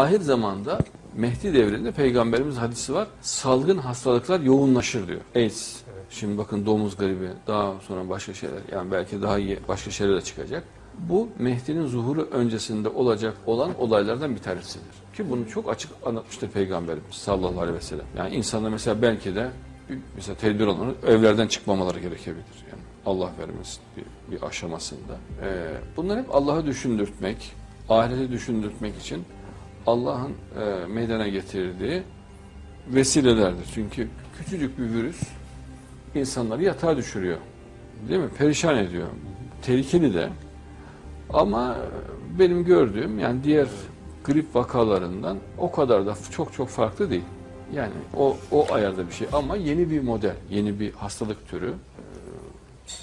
ahir zamanda Mehdi devrinde peygamberimiz hadisi var. Salgın hastalıklar yoğunlaşır diyor. AIDS. Şimdi bakın domuz gribi, daha sonra başka şeyler. Yani belki daha iyi başka şeyler de çıkacak. Bu Mehdi'nin zuhuru öncesinde olacak olan olaylardan bir tanesidir. Ki bunu çok açık anlatmıştır Peygamberimiz sallallahu aleyhi ve sellem. Yani insanlar mesela belki de mesela tedbir olanı evlerden çıkmamaları gerekebilir. Yani Allah vermesin bir, bir aşamasında. Ee, bunlar hep Allah'ı düşündürtmek, ahireti düşündürtmek için Allah'ın e, meydana getirdiği vesilelerdir. Çünkü küçücük bir virüs insanları yatağa düşürüyor. Değil mi? Perişan ediyor. Tehlikeli de. Ama benim gördüğüm yani diğer grip vakalarından o kadar da çok çok farklı değil. Yani o, o ayarda bir şey ama yeni bir model, yeni bir hastalık türü.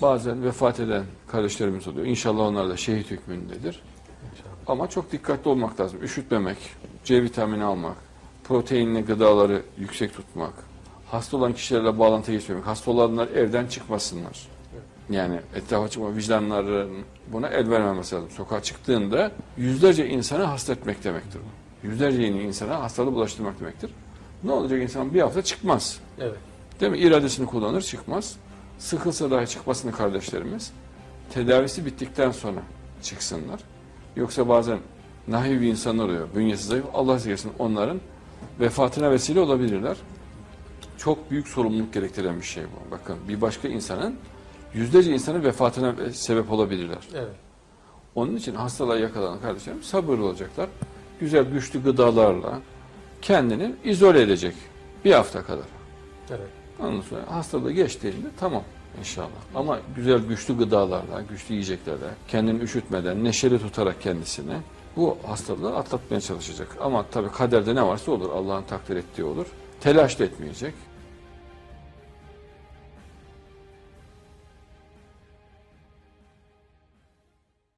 Bazen vefat eden kardeşlerimiz oluyor. İnşallah onlar da şehit hükmündedir. Ama çok dikkatli olmak lazım. Üşütmemek, C vitamini almak, proteinli gıdaları yüksek tutmak, hasta olan kişilerle bağlantı geçmemek, hasta olanlar evden çıkmasınlar. Yani etrafa çıkma vicdanların buna el vermemesi lazım. Sokağa çıktığında yüzlerce insanı hasta etmek demektir bu. Yüzlerce yeni insana hastalığı bulaştırmak demektir. Ne olacak insan bir hafta çıkmaz. Evet. Değil mi? İradesini kullanır çıkmaz. Sıkılsa dahi çıkmasını kardeşlerimiz tedavisi bittikten sonra çıksınlar. Yoksa bazen nahiv bir insanlar oluyor. Bünyesi zayıf. Allah sevgilsin onların vefatına vesile olabilirler. Çok büyük sorumluluk gerektiren bir şey bu. Bakın bir başka insanın yüzlerce insanın vefatına sebep olabilirler. Evet. Onun için hastalığa yakalanan kardeşlerim sabırlı olacaklar. Güzel güçlü gıdalarla kendini izole edecek bir hafta kadar. Evet. Ondan sonra hastalığı geçtiğinde tamam inşallah. Ama güzel güçlü gıdalarla, güçlü yiyeceklerle, kendini üşütmeden, neşeli tutarak kendisini bu hastalığı atlatmaya çalışacak. Ama tabii kaderde ne varsa olur. Allah'ın takdir ettiği olur. Telaş da etmeyecek.